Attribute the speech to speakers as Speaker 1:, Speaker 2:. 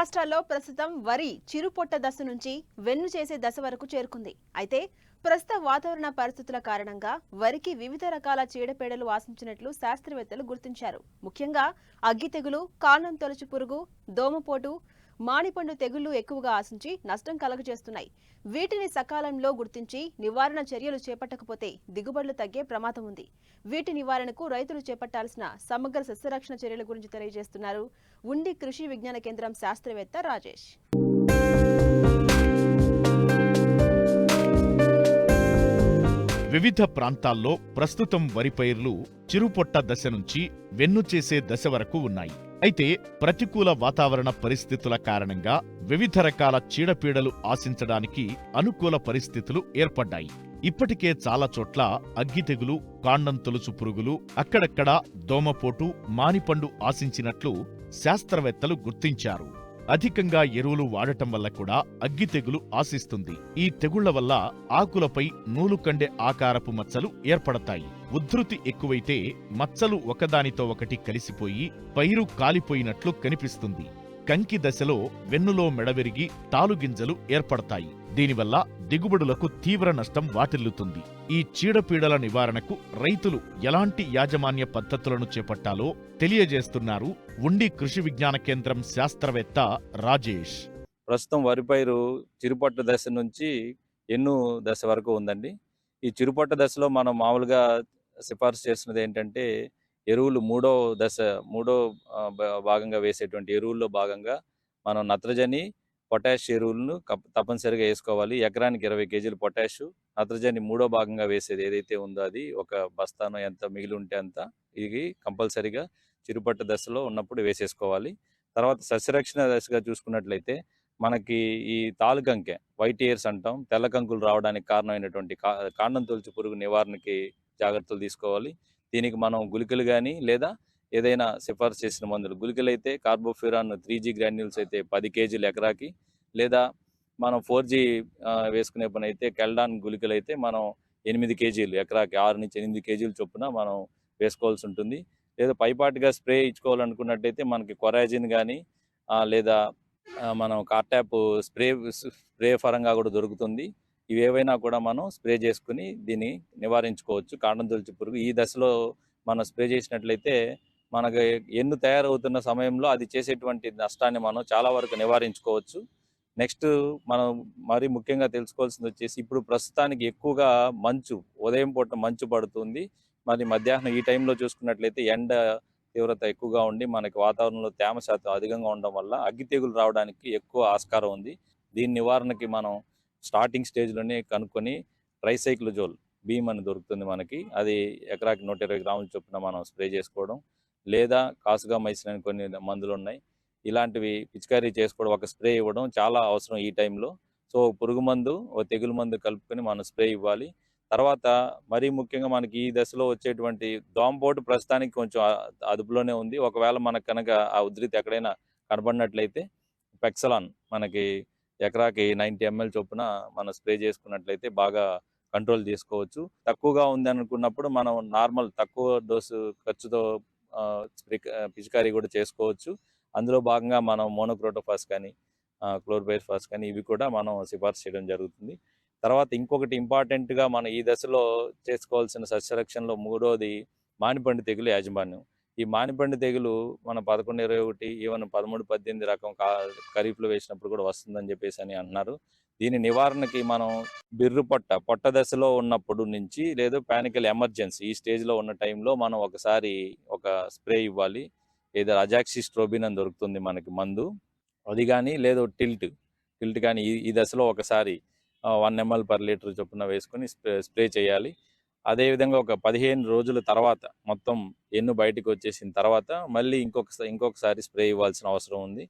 Speaker 1: రాష్ట్రాల్లో ప్రస్తుతం వరి చిరుపొట్ట దశ నుంచి వెన్ను చేసే దశ వరకు చేరుకుంది. అయితే ప్రస్తుత వాతావరణ పరిస్థితుల కారణంగా వరికి వివిధ రకాల చీడపీడలు ఆశించినట్లు శాస్త్రవేత్తలు గుర్తించారు. ముఖ్యంగా అగ్గి తెగులు కాండం తొలచు పురుగు దోమపోటు మామిపండు తెగుళ్ళు ఎక్కువగా ఆశించి నష్టం కలగజేస్తున్నాయి. వీటిని సకాలంలో గుర్తించి నివారణ చర్యలు చేపట్టకపోతే దిగుబడులు తగ్గే ప్రమాదం ఉంది. వీటి నివారణకు రైతులు చేపట్టాల్సిన సమగ్ర సస్యరక్షణ చర్యల గురించి తెలియజేస్తున్నారు ఉండి కృషి విజ్ఞాన కేంద్రం శాస్త్రవేత్త రాజేష్.
Speaker 2: వివిధ ప్రాంతాల్లో ప్రస్తుతం వరి పైర్లు చిరుపొట్ట దశ నుంచి వెన్ను చేసే దశ వరకు ఉన్నాయి. అయితే ప్రతికూల వాతావరణ పరిస్థితుల కారణంగా వివిధ రకాల చీడపీడలు ఆశించడానికి అనుకూల పరిస్థితులు ఏర్పడ్డాయి. ఇప్పటికే చాలా చోట్ల అగ్గి తెగులు కాండం తొలుచు పురుగులు అక్కడక్కడా దోమపోటు మానిపండు ఆశించినట్లు శాస్త్రవేత్తలు గుర్తించారు. అధికంగా ఎరువులు వాడటం వల్ల కూడా అగ్గి తెగులు ఆశిస్తుంది. ఈ తెగుళ్ళ వల్ల ఆకులపై నూలు కండె ఆకారపు మచ్చలు ఏర్పడతాయి. ఉధృతి ఎక్కువైతే మచ్చలు ఒకదానితో ఒకటి కలిసిపోయి పైరు కాలిపోయినట్లు కనిపిస్తుంది. కంకి దశలో వెన్నులో మెడవెరిగి తాలుగింజలు ఏర్పడతాయి. దీనివల్ల దిగుబడులకు తీవ్ర నష్టం వాటిల్లుతుంది. ఈ చీడపీడల నివారణకు రైతులు ఎలాంటి యాజమాన్య పద్ధతులను చేపట్టాలో తెలియజేస్తున్నారు ఉండి కృషి విజ్ఞాన కేంద్రం శాస్త్రవేత్త రాజేష్.
Speaker 3: ప్రస్తుతం వరి పైరు చిరుపట్ట దశ నుంచి ఎన్ను దశ వరకు ఉందండి. ఈ చిరుపట్ట దశలో మనం మామూలుగా సిఫార్సు చేసినది ఏంటంటే ఎరువులు మూడో దశ మూడో భా- భాగంగా వేసేటువంటి ఎరువుల్లో భాగంగా మనం నత్రజని పొటాష్ ఎరువులను తప్పనిసరిగా వేసుకోవాలి. ఎకరానికి ఇరవై కేజీలు పొటాష్. నత్రజని మూడో భాగంగా వేసేది ఏదైతే ఉందో అది ఒక బస్తాను ఎంత మిగిలి ఉంటే అంత ఇది కంపల్సరిగా చిరుపట్ట దశలో ఉన్నప్పుడు వేసేసుకోవాలి. తర్వాత సస్యరక్షణ దశగా చూసుకున్నట్లయితే మనకి ఈ తాలుకంకె వైట్ ఇయర్స్ అంటాం తెల్ల కంకులు రావడానికి కారణమైనటువంటి కా కాండం తొలుచు పురుగు నివారణకి జాగ్రత్తలు తీసుకోవాలి. దీనికి మనం గుళికలు కానీ లేదా ఏదైనా సిఫార్సు చేసిన మందులు. గుళికలు అయితే కార్బోఫ్యూరాన్ త్రీ జీ గ్రాన్యూల్స్ అయితే పది కేజీలు ఎకరాకి లేదా మనం ఫోర్ జీ వేసుకునే పని అయితే కెల్డాన్ గుళికలు అయితే మనం ఎనిమిది కేజీలు ఎకరాకి ఆరు నుంచి ఎనిమిది కేజీలు చొప్పున మనం వేసుకోవాల్సి ఉంటుంది. లేదా పైపాటుగా స్ప్రే ఇచ్చుకోవాలనుకున్నట్టయితే మనకి కొరాజిన్ కానీ లేదా మనం కార్టాప్ స్ప్రే స్ప్రే పరంగా కూడా దొరుకుతుంది. ఇవి ఏవైనా కూడా మనం స్ప్రే చేసుకుని దీన్ని నివారించుకోవచ్చు. కాండం తొలిచి పురుగు ఈ దశలో మనం స్ప్రే చేసినట్లయితే మనకి ఎన్ను తయారవుతున్న సమయంలో అది చేసేటువంటి నష్టాన్ని మనం చాలా వరకు నివారించుకోవచ్చు. నెక్స్ట్ మనం మరి ముఖ్యంగా తెలుసుకోవాల్సింది వచ్చేసి ఇప్పుడు ప్రస్తుతానికి ఎక్కువగా మంచు ఉదయం పూట మంచు పడుతుంది. మరి మధ్యాహ్నం ఈ టైంలో చూసుకున్నట్లయితే ఎండ తీవ్రత ఎక్కువగా ఉండి మనకి వాతావరణంలో తేమ శాతం అధికంగా ఉండడం వల్ల అగ్గి తెగులు రావడానికి ఎక్కువ ఆస్కారం ఉంది. దీని నివారణకి మనం స్టార్టింగ్ స్టేజ్లోనే కనుక్కొని ట్రైసైక్లోజోల్ భీమ్ అని దొరుకుతుంది మనకి. అది ఎకరాకి నూట ఇరవై గ్రాముల చొప్పున మనం స్ప్రే చేసుకోవడం. లేదా కాసుగా మైసిన్ అని కొన్ని మందులు ఉన్నాయి. ఇలాంటివి పిచికారీ చేసుకోవడం ఒక స్ప్రే ఇవ్వడం చాలా అవసరం ఈ టైంలో. సో పురుగు మందు ఒక తెగులు మందు కలుపుకొని మనం స్ప్రే ఇవ్వాలి. తర్వాత మరీ ముఖ్యంగా మనకి ఈ దశలో వచ్చేటువంటి దోమపోటు ప్రస్తుతానికి కొంచెం అదుపులోనే ఉంది. ఒకవేళ మనకు కనుక ఆ ఉధృతి ఎక్కడైనా కనబడినట్లయితే పెక్సలాన్ మనకి ఎకరాకి నైంటీ ఎంఎల్ చొప్పున మనం స్ప్రే చేసుకున్నట్లయితే బాగా కంట్రోల్ చేసుకోవచ్చు. తక్కువగా ఉంది అనుకున్నప్పుడు మనం నార్మల్ తక్కువ డోసు ఖర్చుతో పిచికారీ కూడా చేసుకోవచ్చు. అందులో భాగంగా మనం మోనోక్రోటోఫాస్ కానీ క్లోర్బైర్ఫాస్ కానీ ఇవి కూడా మనం సిఫార్సు చేయడం జరుగుతుంది. తర్వాత ఇంకొకటి ఇంపార్టెంట్గా మనం ఈ దశలో చేసుకోవాల్సిన సస్యరక్షణలో మూడోది మానిపండు తెగులు యాజమాన్యం. ఈ మానిపండు తెగులు మన పదకొండు ఇరవై ఒకటి ఈవెన్ పదమూడు పద్దెనిమిది రకం కా ఖరీఫ్లో వేసినప్పుడు కూడా వస్తుందని చెప్పేసి అని అంటున్నారు దీని నివారణకి మనం బిర్రు పొట్ట పొట్ట దశలో ఉన్నప్పుడు నుంచి లేదు పానికల్ ఎమర్జెన్సీ ఈ స్టేజ్లో ఉన్న టైంలో మనం ఒకసారి ఒక స్ప్రే ఇవ్వాలి. ఏదో అజాక్సిస్ట్రోబిన్ అని దొరుకుతుంది మనకి మందు. అది కానీ లేదు టిల్ట్ టిల్ట్ కానీ ఈ ఈ దశలో ఒకసారి వన్ ఎంఎల్ పర్ లీటర్ చొప్పున వేసుకొని స్ప్రే స్ప్రే చేయాలి. అదేవిధంగా ఒక పదిహేను రోజుల తర్వాత మొత్తం ఎన్ను బయటకు వచ్చేసిన తర్వాత మళ్ళీ ఇంకొక ఇంకొకసారి స్ప్రే ఇవ్వాల్సిన అవసరం ఉంది.